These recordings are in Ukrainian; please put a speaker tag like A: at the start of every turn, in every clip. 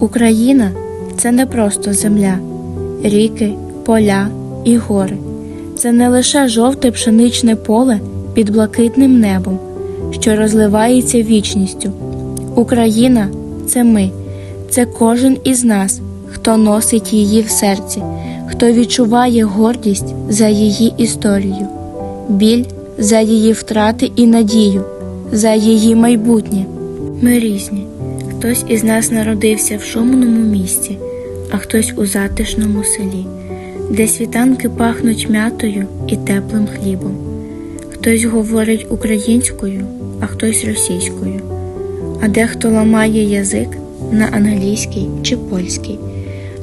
A: Україна це не просто земля, ріки, поля і гори. Це не лише жовте пшеничне поле під блакитним небом, що розливається вічністю. Україна це ми, це кожен із нас, хто носить її в серці, хто відчуває гордість за її історію, біль за її втрати і надію, за її майбутнє. Ми різні. Хтось із нас народився в шумному місті, а хтось у затишному селі, де світанки пахнуть м'ятою і теплим хлібом. Хтось говорить українською, а хтось російською, а дехто ламає язик на англійський чи польський.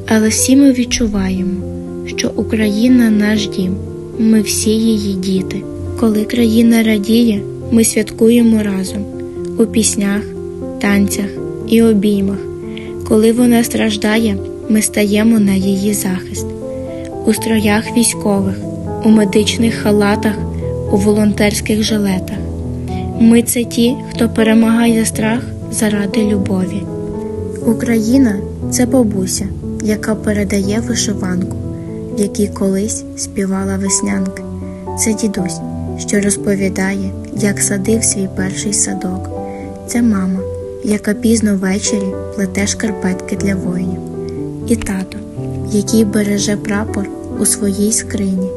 A: Але всі ми відчуваємо, що Україна наш дім, ми всі її діти. Коли країна радіє, ми святкуємо разом у піснях, танцях і обіймах. Коли вона страждає, ми стаємо на її захист. У строях військових, у медичних халатах, у волонтерських жилетах. Ми це ті, хто перемагає страх заради любові. Україна це бабуся, яка передає вишиванку, в якій колись співала веснянки. Це дідусь, що розповідає, як садив свій перший садок. Це мама, яка пізно ввечері плете шкарпетки для воїнів. І тато, який береже прапор у своїй скрині.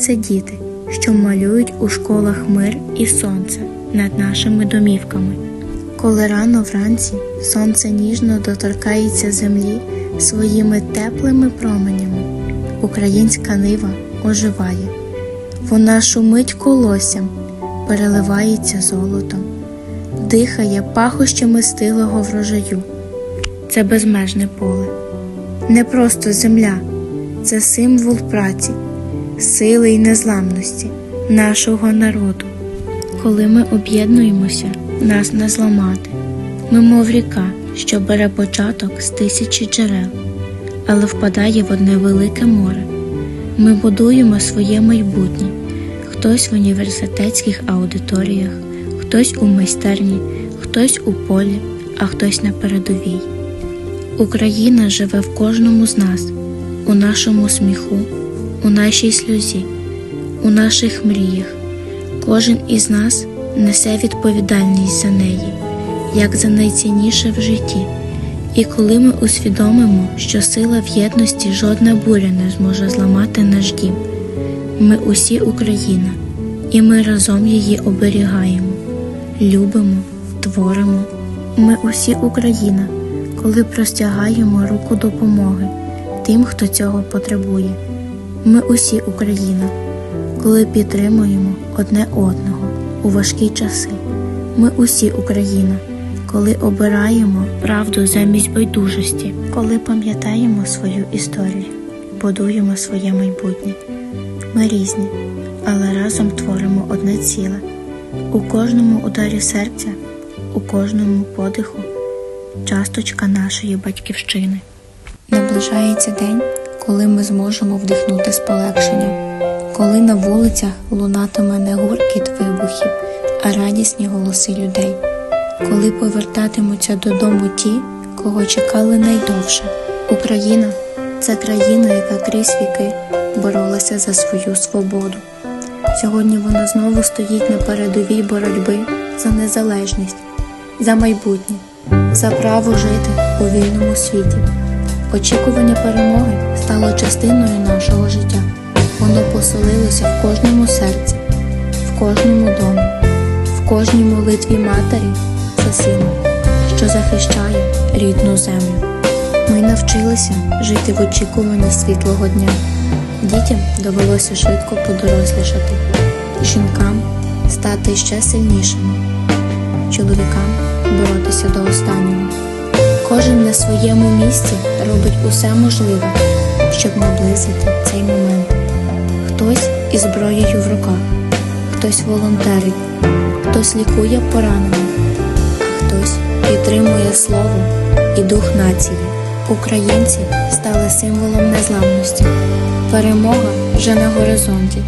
A: Це діти, що малюють у школах мир і сонце над нашими домівками. Коли рано вранці сонце ніжно доторкається землі своїми теплими променями, українська нива оживає. Вона шумить колоссям, переливається золотом, дихає пахощами стилого врожаю. Це безмежне поле, не просто земля, це символ праці, сили й незламності нашого народу. Коли ми об'єднуємося, нас не зламати. Ми, мов ріка, що бере початок з тисячі джерел, але впадає в одне велике море. Ми будуємо своє майбутнє, хтось в університетських аудиторіях, хтось у майстерні, хтось у полі, а хтось на передовій. Україна живе в кожному з нас, у нашому сміху, у нашій сльозі, у наших мріях. Кожен із нас несе відповідальність за неї, як за найцінніше в житті. І коли ми усвідомимо, що сила в єдності жодна буря не зможе зламати наш дім, ми усі Україна, і ми разом її оберігаємо, любимо, творимо. Ми усі Україна, коли простягаємо руку допомоги тим, хто цього потребує. Ми усі Україна, коли підтримуємо одне одного у важкі часи. Ми усі Україна, коли обираємо правду замість байдужості, коли пам'ятаємо свою історію, будуємо своє майбутнє. Ми різні, але разом творимо одне ціле. У кожному ударі серця, у кожному подиху часточка нашої батьківщини. Наближається день, коли ми зможемо вдихнути з полегшенням, коли на вулицях лунатиме не гуркіт вибухів, а радісні голоси людей, коли повертатимуться додому ті, кого чекали найдовше. Україна це країна, яка крізь віки боролася за свою свободу. Сьогодні вона знову стоїть на передовій боротьби за незалежність, за майбутнє, за право жити у вільному світі. Очікування перемоги стало частиною нашого життя. Воно поселилося в кожному серці, в кожному домі, в кожній молитві матері за сина, що захищає рідну землю. Ми навчилися жити в очікуванні світлого дня. Дітям довелося швидко подорослішати, жінкам стати ще сильнішими, чоловікам боротися до останнього. Кожен на своєму місці робить усе можливе, щоб наблизити цей момент. Хтось із зброєю в руках, хтось волонтерить, хтось лікує поранених, а хтось підтримує слово і дух нації. Українці стали символом незламності. Перемога вже на горизонті,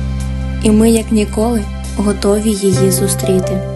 A: і ми, як ніколи, готові її зустріти.